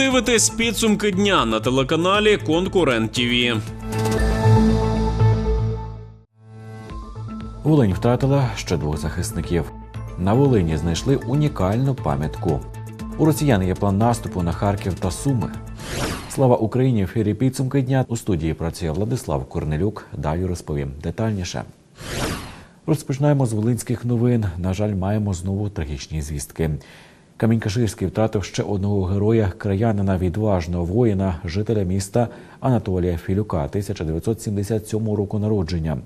дивитесь підсумки дня на телеканалі Конкурент ТІВІ. Волинь втратила ще двох захисників. На Волині знайшли унікальну пам'ятку. У росіян є план наступу на Харків та Суми. Слава Україні! В ефірі підсумки дня у студії працює Владислав Корнелюк. Далі розповім детальніше. Розпочинаємо з волинських новин. На жаль, маємо знову трагічні звістки. Камінь-Каширський втратив ще одного героя, краянина відважного воїна, жителя міста Анатолія Філюка, 1977 року народження.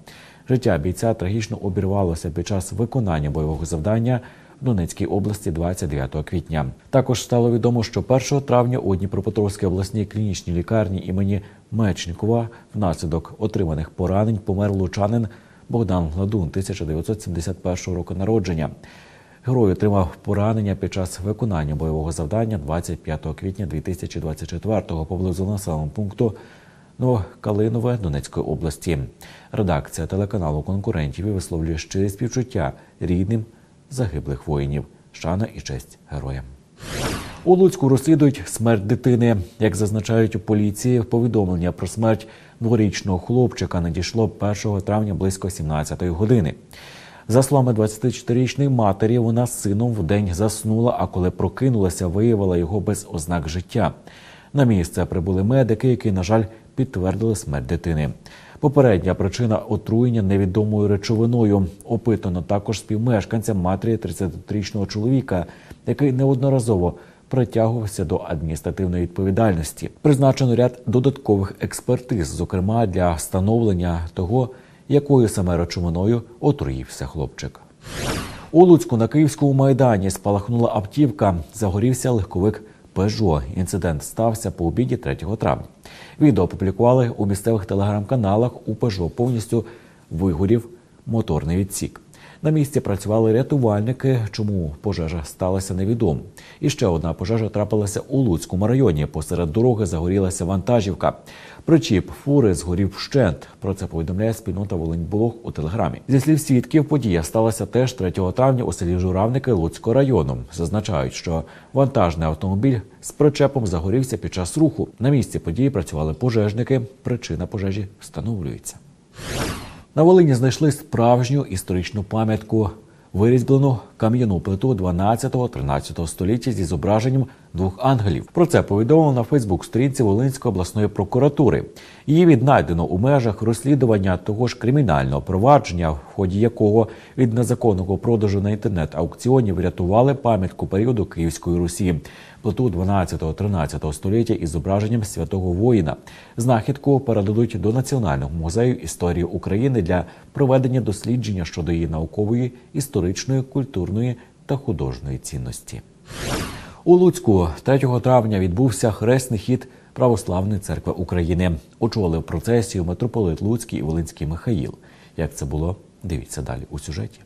Життя бійця трагічно обірвалося під час виконання бойового завдання в Донецькій області 29 квітня. Також стало відомо, що 1 травня у Дніпропетровській обласній клінічній лікарні імені Мечникова внаслідок отриманих поранень помер лучанин Богдан Гладун, 1971 року народження. Герой отримав поранення під час виконання бойового завдання 25 квітня 2024-го поблизу населеного пункту Новокалинове Донецької області. Редакція телеканалу конкурентів висловлює щирі співчуття рідним загиблих воїнів. Шана і честь героям. У Луцьку розслідують смерть дитини. Як зазначають у поліції, повідомлення про смерть дворічного хлопчика надійшло 1 травня близько 17-ї години. За словами 24-річної матері, вона з сином вдень заснула, а коли прокинулася, виявила його без ознак життя. На місце прибули медики, які, на жаль, підтвердили смерть дитини. Попередня причина отруєння невідомою речовиною. Опитано також співмешканця матері 33-річного чоловіка, який неодноразово притягувався до адміністративної відповідальності. Призначено ряд додаткових експертиз, зокрема для встановлення того, якою саме речовиною отруївся хлопчик. У Луцьку на Київському майдані спалахнула автівка. Загорівся легковик Пежо. Інцидент стався по обіді 3 травня. Відео опублікували у місцевих телеграм-каналах. У Пежо повністю вигорів моторний відсік. На місці працювали рятувальники. Чому пожежа сталася невідомо. І ще одна пожежа трапилася у Луцькому районі. Посеред дороги загорілася вантажівка. Причіп фури згорів вщент. Про це повідомляє спільнота Волиньблог у телеграмі. Зі слів свідків, подія сталася теж 3 травня у селі Журавники Луцького району. Зазначають, що вантажний автомобіль з причепом загорівся під час руху. На місці події працювали пожежники. Причина пожежі встановлюється. На Волині знайшли справжню історичну пам'ятку, вирізблену кам'яну плиту 12-13 століття зі зображенням двох ангелів. Про це повідомили на Фейсбук-сторінці Волинської обласної прокуратури. Її віднайдено у межах розслідування того ж кримінального провадження, в ході якого від незаконного продажу на інтернет-аукціоні врятували пам'ятку періоду Київської Русі, плиту 12-13 століття із зображенням святого воїна. Знахідку передадуть до Національного музею історії України для проведення дослідження щодо її наукової, історичної, культурної та художньої цінності. У Луцьку 3 травня відбувся хресний хід Православної церкви України. Очолив процесію митрополит Луцький і Волинський Михаїл. Як це було? Дивіться далі у сюжеті.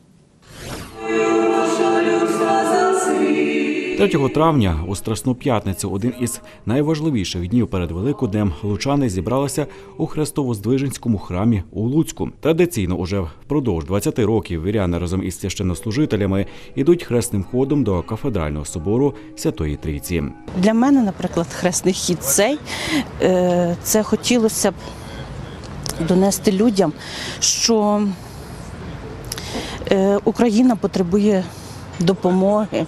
3 травня у Страсну п'ятницю, один із найважливіших днів перед Великоднем, лучани зібралися у Хрестово-Здвиженському храмі у Луцьку. Традиційно уже впродовж 20 років віряни разом із священнослужителями ідуть хресним ходом до кафедрального собору Святої Трійці. Для мене, наприклад, хресний хід цей е, це хотілося б донести людям, що е, Україна потребує допомоги,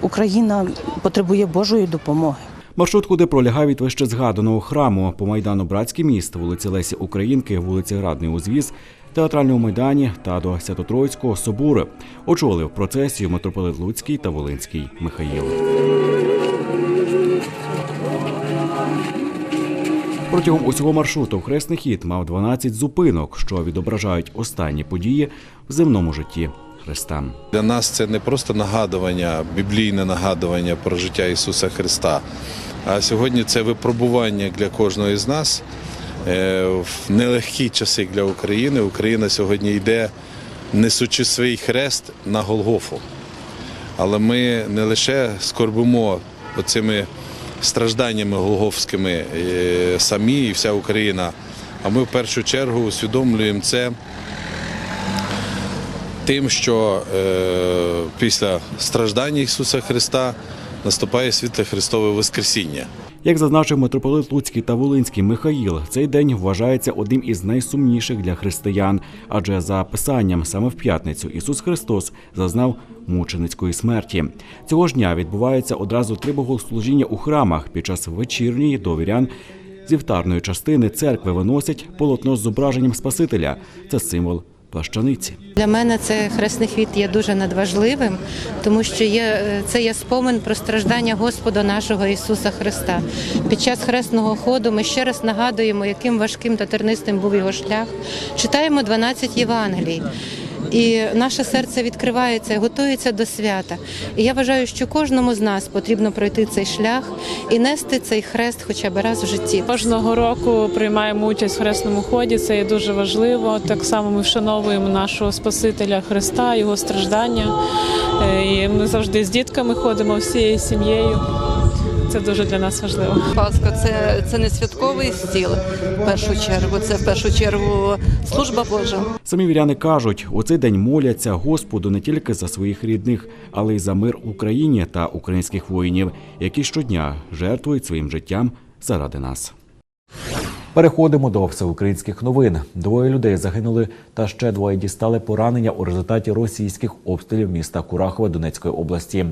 Україна потребує Божої допомоги. Маршрут куди пролягає від вище згаданого храму по майдану Братський міст, вулиці Лесі Українки, вулиці Градний Узвіз, театральному майдані та до Свято-Троїцького собору. Очолив процесію митрополит Луцький та Волинський Михаїл. Протягом усього маршруту хресний хід мав 12 зупинок, що відображають останні події в земному житті Христа. Для нас це не просто нагадування, біблійне нагадування про життя Ісуса Христа. А сьогодні це випробування для кожного з нас Е, в нелегкі часи для України. Україна сьогодні йде, несучи свій хрест на Голгофу. Але ми не лише скорбимо оцими стражданнями голгофськими е, самі і вся Україна, а ми в першу чергу усвідомлюємо це тим, що е, після страждання Ісуса Христа наступає світле Христове Воскресіння. Як зазначив митрополит Луцький та Волинський Михаїл, цей день вважається одним із найсумніших для християн, адже за писанням саме в п'ятницю Ісус Христос зазнав мученицької смерті. Цього ж дня відбуваються одразу три богослужіння у храмах. Під час вечірньої до вірян з вівтарної частини церкви виносять полотно з зображенням Спасителя. Це символ плащаниці. Для мене це хресний хвіт є дуже надважливим, тому що є, е, це є спомин про страждання Господа нашого Ісуса Христа. Під час хресного ходу ми ще раз нагадуємо, яким важким та тернистим був його шлях. Читаємо 12 Євангелій. І наше серце відкривається, готується до свята. І я вважаю, що кожному з нас потрібно пройти цей шлях і нести цей хрест хоча б раз в житті. Кожного року приймаємо участь в хресному ході. Це є дуже важливо. Так само ми вшановуємо нашого Спасителя Христа, його страждання. Е, І ми завжди з дітками ходимо всією сім'єю. Це дуже для нас важливо. Пасха це, це не святковий стіл в першу чергу, це в першу чергу служба Божа. Самі віряни кажуть, у цей день моляться Господу не тільки за своїх рідних, але й за мир Україні та українських воїнів, які щодня жертвують своїм життям заради нас. Переходимо до всеукраїнських новин. Двоє людей загинули, та ще двоє дістали поранення у результаті російських обстрілів міста Курахове Донецької області.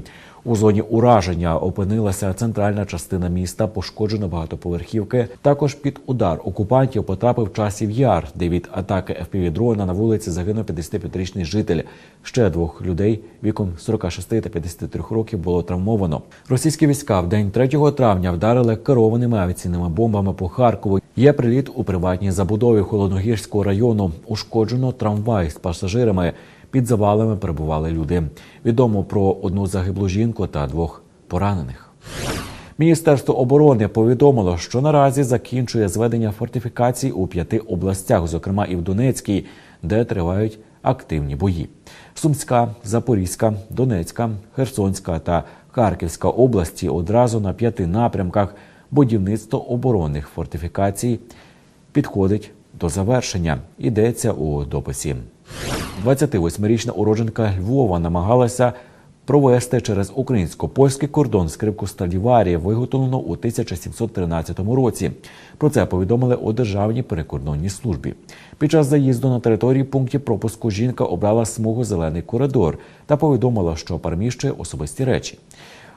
У зоні ураження опинилася центральна частина міста, пошкоджено багатоповерхівки. Також під удар окупантів потрапив часів яр, де від атаки ФПВ-дрона на вулиці загинув 55-річний житель. Ще двох людей віком 46 та 53 років було травмовано. Російські війська в день 3 травня вдарили керованими авіаційними бомбами по Харкову. Є приліт у приватній забудові Холодногірського району. Ушкоджено трамвай з пасажирами. Під завалами перебували люди. Відомо про одну загиблу жінку та двох поранених. Міністерство оборони повідомило, що наразі закінчує зведення фортифікацій у п'яти областях, зокрема і в Донецькій, де тривають активні бої. Сумська, Запорізька, Донецька, Херсонська та Харківська області одразу на п'яти напрямках будівництво оборонних фортифікацій підходить до завершення. Йдеться у дописі. 28-річна уродженка Львова намагалася провести через українсько-польський кордон скрипку Страдіварі, виготовлену у 1713 році. Про це повідомили у Державній перекордонній службі. Під час заїзду на території пунктів пропуску жінка обрала смугу зелений коридор та повідомила, що переміщує особисті речі.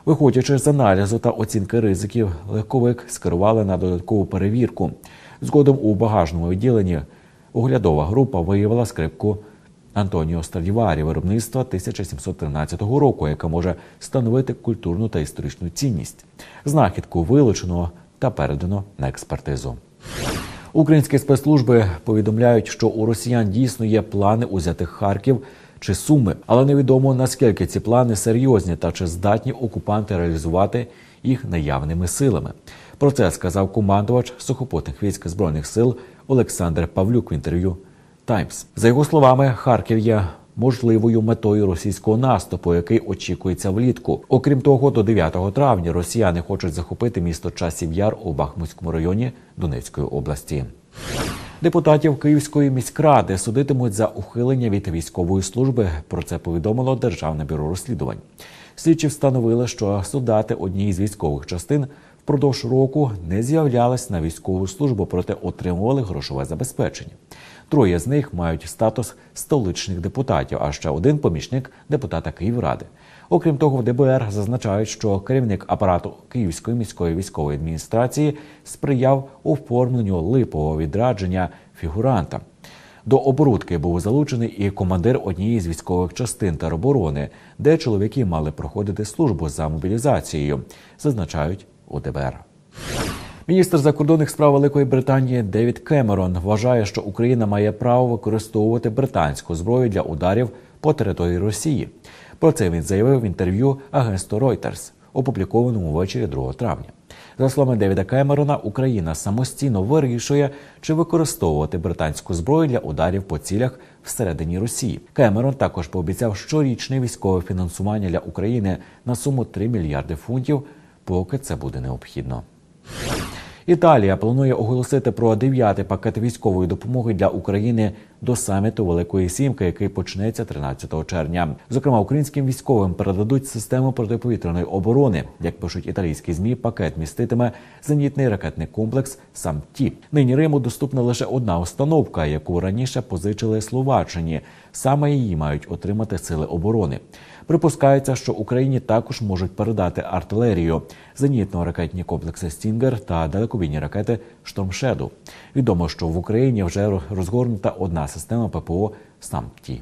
Виходячи з аналізу та оцінки ризиків, легковик скерували на додаткову перевірку. Згодом у багажному відділенні оглядова група виявила скрипку Антоніо Страдіварі виробництва 1713 року, яка може становити культурну та історичну цінність. Знахідку вилучено та передано на експертизу. Українські спецслужби повідомляють, що у росіян дійсно є плани узяти Харків чи Суми, але невідомо наскільки ці плани серйозні та чи здатні окупанти реалізувати їх наявними силами. Про це сказав командувач сухопутних військ збройних сил Олександр Павлюк в інтерв'ю Таймс. За його словами, Харків є можливою метою російського наступу, який очікується влітку. Окрім того, до 9 травня росіяни хочуть захопити місто Часів Яр у Бахмутському районі Донецької області. Депутатів Київської міськради судитимуть за ухилення від військової служби. Про це повідомило Державне бюро розслідувань. Слідчі встановили, що солдати однієї з військових частин впродовж року не з'являлись на військову службу, проте отримували грошове забезпечення. Троє з них мають статус столичних депутатів, а ще один помічник депутата Київради. Окрім того, в ДБР зазначають, що керівник апарату Київської міської військової адміністрації сприяв оформленню липового відрадження фігуранта. До оборудки був залучений і командир однієї з військових частин тероборони, де чоловіки мали проходити службу за мобілізацією, зазначають у ДБР. Міністр закордонних справ Великої Британії Девід Кемерон вважає, що Україна має право використовувати британську зброю для ударів по території Росії. Про це він заявив в інтерв'ю агентству Reuters, опублікованому ввечері 2 травня. За словами Девіда Кемерона, Україна самостійно вирішує, чи використовувати британську зброю для ударів по цілях всередині Росії. Кемерон також пообіцяв щорічне військове фінансування для України на суму 3 мільярди фунтів, поки це буде необхідно. Італія планує оголосити про дев'ятий пакет військової допомоги для України до саміту Великої Сімки, який почнеться 13 червня. Зокрема, українським військовим передадуть систему протиповітряної оборони. Як пишуть італійські змі, пакет міститиме зенітний ракетний комплекс «Самті». Нині Риму доступна лише одна установка, яку раніше позичили Словаччині. Саме її мають отримати сили оборони. Припускається, що Україні також можуть передати артилерію, зенітно-ракетні комплекси Стінгер та далекобійні ракети Штормшеду. Відомо, що в Україні вже розгорнута одна система ППО «Самті».